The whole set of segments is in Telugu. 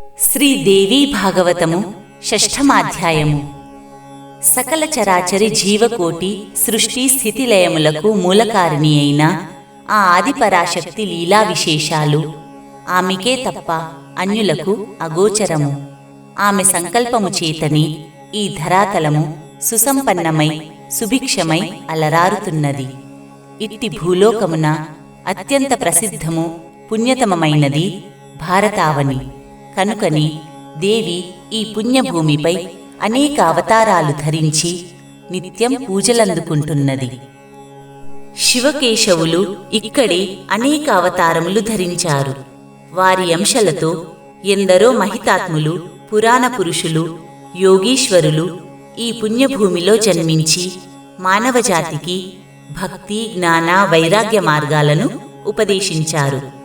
శ్రీదేవీ భాగవతము షష్ఠమాధ్యాయము సకల చరాచరి జీవకోటి సృష్టి స్థితిలయములకు మూలకారిణి అయిన ఆ ఆదిపరాశక్తి లీలా విశేషాలు ఆమెకే తప్ప అన్యులకు అగోచరము. ఆమె సంకల్పము చేతని ఈ ధరాతలము సుసంపన్నమై సుభిక్షమై అలరారుతున్నది. ఇట్టి భూలోకమున అత్యంత ప్రసిద్ధము పుణ్యతమమైనది భారతావని. కనుకని దేవి ఈ పుణ్యభూమిపై అనేక అవతారాలు ధరించి నిత్యం పూజలందుకుంటున్నది. శివకేశవులు ఇక్కడే అనేక అవతారములు ధరించారు. వారి అంశలతో ఎందరో మహితాత్ములు పురాణ పురుషులు యోగీశ్వరులు ఈ పుణ్యభూమిలో జన్మించి మానవజాతికి భక్తి జ్ఞాన వైరాగ్య మార్గాలను ఉపదేశించారు.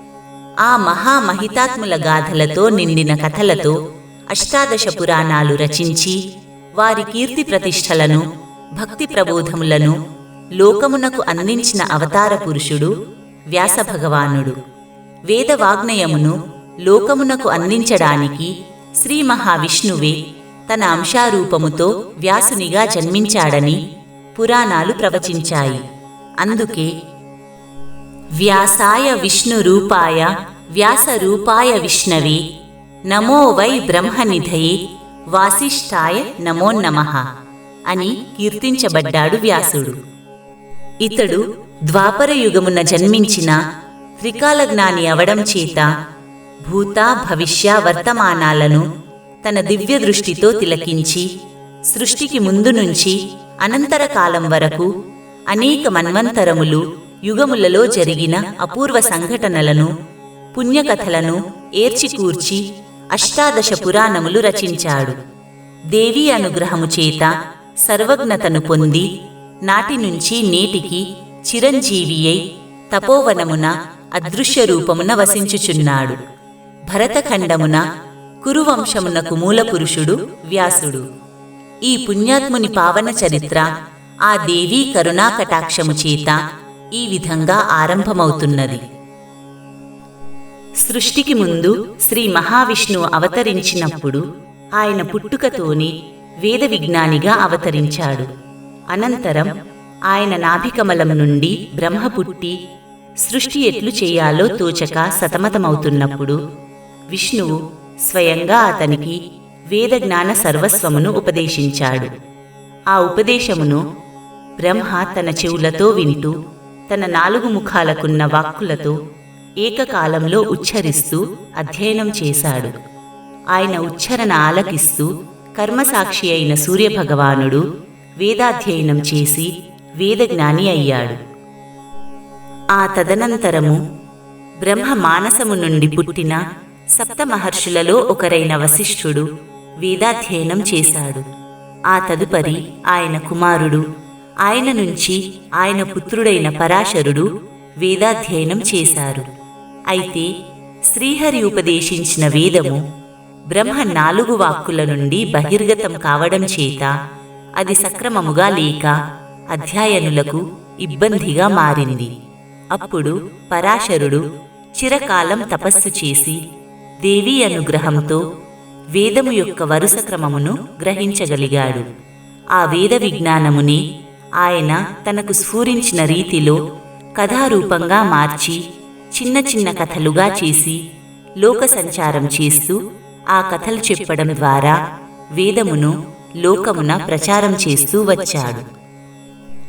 ఆ మహామహితాత్ముల గాథలతో నిండిన కథలతో అష్టాదశ పురాణాలు రచించి వారి కీర్తి ప్రతిష్టలను భక్తి ప్రబోధములను లోకమునకు అందించిన అవతార పురుషుడు వ్యాసభగవానుడు. వేదవాగ్నయమును లోకమునకు అందించడానికి శ్రీ మహావిష్ణువే తన అంశారూపముతో వ్యాసునిగా జన్మించాడని పురాణాలు ప్రవచించాయి. అందుకే వ్యాసాయ విష్ణురూపాయ వ్యాసరూపాయ విష్ణవి. నమో వై బ్రహ్మనిధయే. వాసిష్ఠాయ నమో నమః. అని కీర్తించబడ్డాడు వ్యాసుడు. ఇతడు ద్వాపర యుగమున జన్మించిన త్రికాల జ్ఞాని అవడం చేత భూత భవిష్య వర్తమానాలను తన దివ్య దృష్టితో తిలకించి సృష్టికి ముందు నుంచి అనంతర కాలం వరకు అనేక మన్వంతరములు యుగములలో జరిగిన అపూర్వ సంఘటనలను పుణ్యకథలను ఏర్చికూర్చి అష్టాదశ పురాణములు రచించాడు. దేవీ అనుగ్రహము చేత సర్వజ్ఞతను పొంది నాటి నుంచి నేటికి చిరంజీవి అయి తపోవనమున అదృశ్య రూపమున వసించుచున్నాడు. భరతఖండమున కురువంశమునకు మూలపురుషుడు వ్యాసుడు. ఈ పుణ్యాత్ముని పావన చరిత్ర ఆ దేవీ కరుణాకటాక్షము చేత ఈ విధంగా ఆరంభమవుతున్నది. సృష్టికి ముందు శ్రీ మహావిష్ణువు అవతరించినప్పుడు ఆయన పుట్టుకతోనే వేద విజ్ఞానిగా అవతరించాడు. అనంతరం ఆయన నాభికమలం నుండి బ్రహ్మ పుట్టి సృష్టి ఎట్లు చేయాలో తోచక సతమతమవుతున్నప్పుడు విష్ణువు స్వయంగా అతనికి వేద జ్ఞాన సర్వస్వమును ఉపదేశించాడు. ఆ ఉపదేశమును బ్రహ్మ తన చెవులతో వింటూ తన నాలుగు ముఖాలకున్న వాక్కులతో ఏకకాలంలో ఉచ్చరిస్తూ అధ్యయనం చేశాడు. ఆయన ఉచ్చరణ ఆలకిస్తూ కర్మసాక్షి అయిన సూర్యభగవానుడు వేదాధ్యయనం చేసి వేదజ్ఞాని అయ్యాడు. ఆ తదనంతరము బ్రహ్మ మానసము నుండి పుట్టిన సప్త మహర్షులలో ఒకరైన వశిష్ఠుడు వేదాధ్యయనం చేశాడు. ఆ తదుపరి ఆయన కుమారుడు ఆయన నుంచి ఆయన పుత్రుడైన పరాశరుడు వేదాధ్యయనం చేశారు. అయితే శ్రీహరి ఉపదేశించిన వేదము బ్రహ్మ నాలుగు వాక్కుల నుండి బహిర్గతం కావడం చేత అది సక్రమముగా లేక అధ్యయనులకు ఇబ్బందిగా మారింది. అప్పుడు పరాశరుడు చిరకాలం తపస్సు చేసి దేవీ అనుగ్రహంతో వేదము యొక్క వరుస క్రమమును గ్రహించగలిగాడు. ఆ వేద విజ్ఞానముని ఆయన తనకు స్ఫూరించిన రీతిలో కథారూపంగా మార్చి చిన్న చిన్న కథలుగా చేసి లోక సంచారం చేస్తూ ఆ కథలు చెప్పడం ద్వారా వేదమును లోకమున ప్రచారం చేస్తూ వచ్చాడు.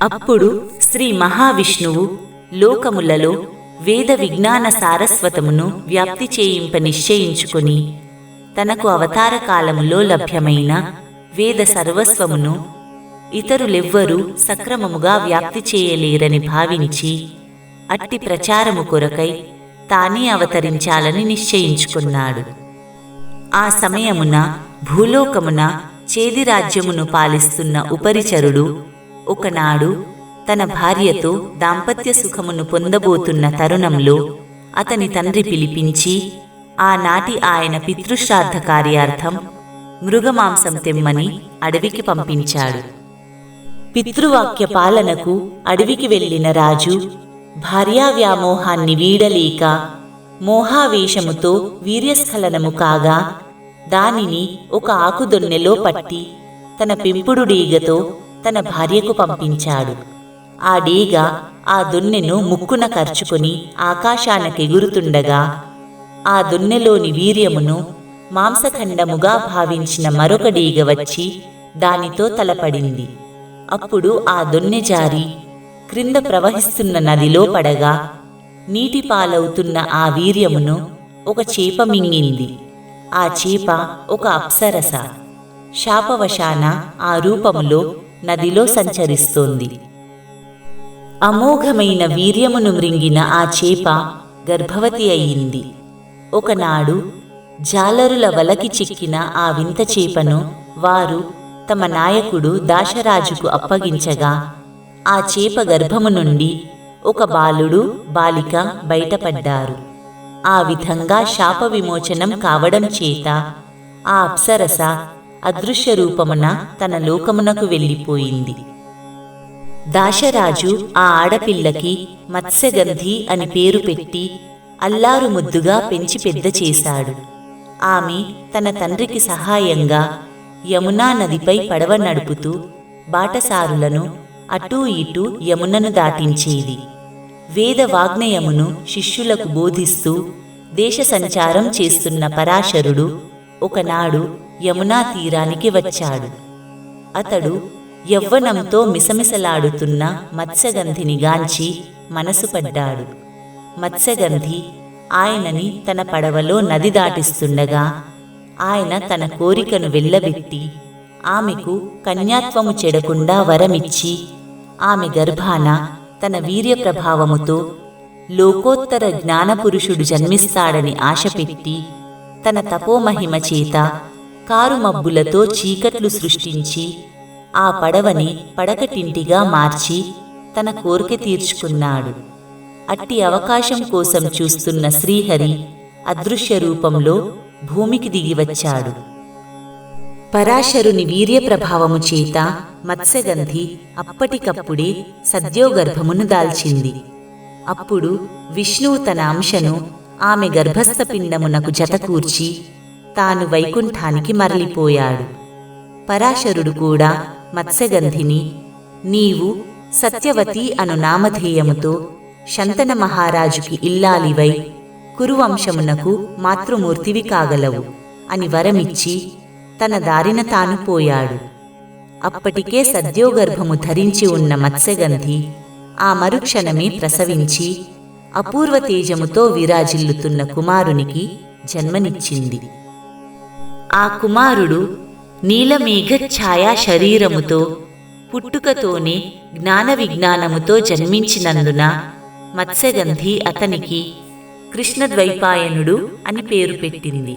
అప్పుడు శ్రీ మహావిష్ణువు లోకములలో వేద విజ్ఞాన సారస్వతమును వ్యాప్తి చేయింప నిశ్చయించుకొని తనకు అవతార కాలములో లభ్యమైన వేద సర్వస్వమును ఇతరులెవ్వరూ సక్రమముగా వ్యాప్తి చేయలేరని భావించి అట్టి ప్రచారము కొరకై తానే అవతరించాలని నిశ్చయించుకున్నాడు. ఆ సమయమున భూలోకమున చేదిరాజ్యమును పాలిస్తున్న ఉపరిచరుడు ఒకనాడు తన భార్యతో దాంపత్య సుఖమును పొందబోతున్న తరుణంలో అతని తండ్రి పిలిపించి ఆనాటి ఆయన పితృశ్రాద్ధ కార్యార్థం మృగమాంసం తెమ్మని అడవికి పంపించాడు. పితృవాక్య పాలనకు అడవికి వెళ్ళిన రాజు భార్యా వ్యామోహాన్ని వీడలేక మోహావేశముతో వీర్యస్ఖలనము కాగా దానిని ఒక ఆకుదొన్నెలో పట్టి తన పెంపుడు డీగతో తన భార్యకు పంపించాడు. ఆ డీగ ఆ దొన్నెను ముక్కున కరుచుకొని ఆకాశానకెగురుతుండగా ఆ దొన్నెలోని వీర్యమును మాంసఖండముగా భావించిన మరొక డీగ వచ్చి దానితో తలపడింది. అప్పుడు ఆ దొన్నె జారి క్రింద ప్రవహిస్తున్న నదిలో పడగా నీటి పాలవుతున్న ఆ వీర్యమును ఒక చేప మింగింది. ఆ చేప ఒక అప్సరస. శాపవశాన ఆ రూపములో నదిలో సంచరిస్తోంది. అమోఘమైన వీర్యమును మృంగిన ఆ చేప గర్భవతి అయింది. ఒకనాడు జాలరుల వలకి చిక్కిన ఆ వింత చేపను వారు తమ నాయకుడు దాశరాజుకు అప్పగించగా ఆ చేప గర్భము నుండి ఒక బాలుడు బాలిక బయటపడ్డారు. ఆ విధంగా శాప విమోచనం కావడం చేత ఆ అప్సరస అదృశ్య రూపమున తన లోకమునకు వెళ్ళిపోయింది. దాశరాజు ఆ ఆడపిల్లకి మత్స్యగంధి అని పేరు పెట్టి అల్లారు ముద్దుగా పెంచి పెద్ద చేశాడు. ఆమె తన తండ్రికి సహాయంగా యమునా నదిపై పడవ నడుపుతూ బాటసారులను అటూ ఇటూ యమునను దాటించేది. వేద వాగ్నేయమును శిష్యులకు బోధిస్తూ దేశ సంచారం చేస్తున్న పరాశరుడు ఒకనాడు యమునా తీరానికి వచ్చాడు. అతడు యవ్వనంతో మిసమిసలాడుతున్న మత్స్యగంధిని గాంచి మనసు పడ్డాడు. మత్స్యగంధి ఆయనని తన పడవలో నది దాటిస్తుండగా ఆయన తన కోరికను వెళ్ళబెట్టి ఆమెకు కన్యాత్వము చెడకుండా వరమిచ్చి ఆమె గర్భాన తన వీర్య ప్రభావముతో లోకోత్తర జ్ఞానపురుషుడు జన్మిస్తాడని ఆశపెట్టి తన తపోమహిమ చేత కారుమబ్బులతో చీకట్లు సృష్టించి ఆ పడవని పడకటింటిగా మార్చి తన కోరిక తీర్చుకున్నాడు. అట్టి అవకాశం కోసం చూస్తున్న శ్రీహరి అదృశ్య రూపంలో భూమికి దిగివచ్చాడు పరాశరుని వీర్య ప్రభావము చేత మత్స్యగంధి అప్పటికప్పుడే సద్యోగర్భమును దాల్చింది. అప్పుడు విష్ణువు తన అంశను ఆమె గర్భస్థ పిండమునకు జతకూర్చి తాను వైకుంఠానికి మరలిపోయాడు. పరాశరుడు కూడా మత్స్యగంధిని నీవు సత్యవతి అను నామధేయముతో శంతన మహారాజుకి ఇల్లాలివై కురువంశమునకు మాతృమూర్తివి కాగలవు. అని వరమిచ్చి తన దారిన తాను పోయాడు. అప్పటికే సద్యోగర్భము ధరించి ఉన్న మత్స్యగంధి ఆ మరుక్షణమే ప్రసవించి అపూర్వ తేజముతో విరాజిల్లుతున్న కుమారునికి జన్మనిచ్చింది. ఆ కుమారుడు నీలమేఘ ఛాయా శరీరముతో పుట్టుకతోనే జ్ఞాన విజ్ఞానముతో జన్మించినందున మత్స్యగంధి అతనికి కృష్ణద్వైపాయనుడు అని పేరు పెట్టింది.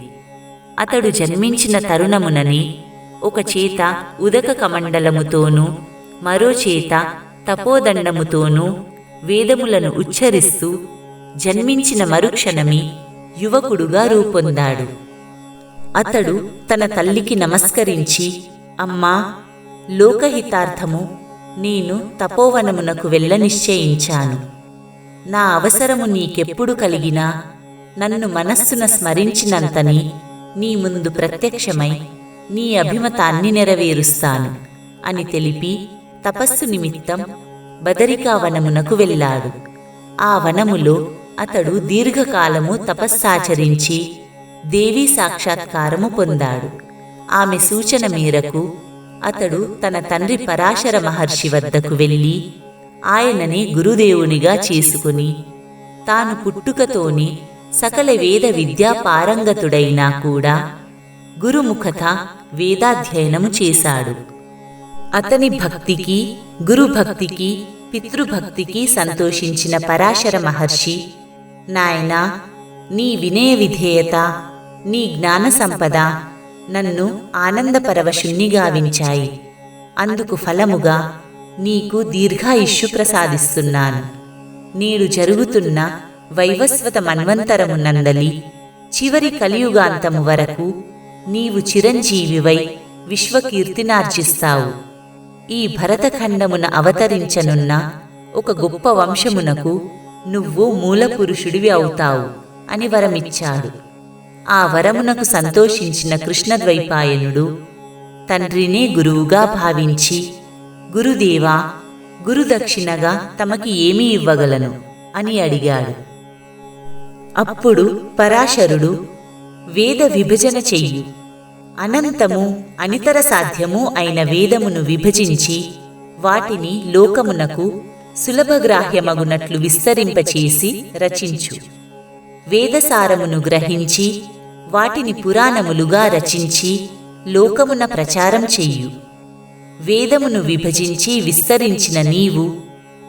అతడు జన్మించిన తరుణముననే ఒక చేత ఉదక కమండలముతోనూ మరో చేత తపోదండముతోనూ వేదములను ఉచ్చరిస్తూ జన్మించిన మరుక్షణమే యువకుడుగా రూపొందాడు. అతడు తన తల్లికి నమస్కరించి అమ్మా లోకహితార్థము నేను తపోవనమునకు వెళ్ళ నిశ్చయించాను. నా అవసరము నీకెప్పుడు కలిగినా నన్ను మనస్సున స్మరించినంతని నీ ముందు ప్రత్యక్షమై నీ అభిమతాన్ని నెరవేరుస్తాను అని తెలిపి తపస్సు నిమిత్తం బదరికా వనమునకు వెళ్ళాడు. ఆ వనములో అతడు దీర్ఘకాలము తపస్సాచరించి దేవీ సాక్షాత్కారము పొందాడు. ఆమె సూచన మేరకు అతడు తన తండ్రి పరాశర మహర్షి వద్దకు వెళ్ళి ఆయనని గురుదేవునిగా చేసుకుని తాను పుట్టుకతోని సకల వేద విద్యా పారంగతుడైనా కూడా గురుముఖత వేదాధ్యయనము చేశాడు. అతని భక్తికి గురుభక్తికి పితృభక్తికి సంతోషించిన పరాశర మహర్షి నాయనా నీ వినయ విధేయత నీ జ్ఞాన సంపద నన్ను ఆనందపరవశుణ్ణి గావించాయి. అందుకు ఫలముగా నీకు దీర్ఘాయుష్యు ప్రసాదిస్తున్నాను నేడు జరుగుతున్న వైవస్వత మన్వంతరము నందలి చివరి కలియుగాంతము వరకు నీవు చిరంజీవివై విశ్వకీర్తినార్జిస్తావు. ఈ భరతఖండమున అవతరించనున్న ఒక గొప్ప వంశమునకు నువ్వు మూలపురుషుడివి అవుతావు అని వరమిచ్చాడు. ఆ వరమునకు సంతోషించిన కృష్ణద్వైపాయనుడు తండ్రినే గురువుగా భావించి గురుదేవా గురుదక్షిణగా తమకి ఏమి ఇవ్వగలను? అని అడిగాడు. అప్పుడు పరాశరుడు వేద విభజన చెయ్యు. అనంతము అనితర సాధ్యము అయిన వేదమును విభజించి వాటిని లోకమునకు సులభగ్రాహ్యమగునట్లు విస్తరింపచేసి రచించు. వేదసారమును గ్రహించి వాటిని పురాణములుగా రచించి లోకమున ప్రచారం చెయ్యు. వేదమును విభజించి విస్తరించిన నీవు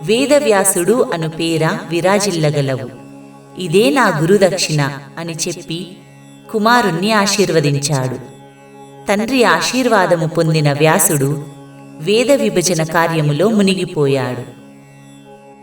వేదవ్యాసుడు అను పేర విరాజిల్లగలవు. ఇదే నా గురుదక్షిణ అని చెప్పి కుమారుణ్ణి ఆశీర్వదించాడు. తండ్రి ఆశీర్వాదము పొందిన వ్యాసుడు వేద విభజన కార్యములో మునిగిపోయాడు.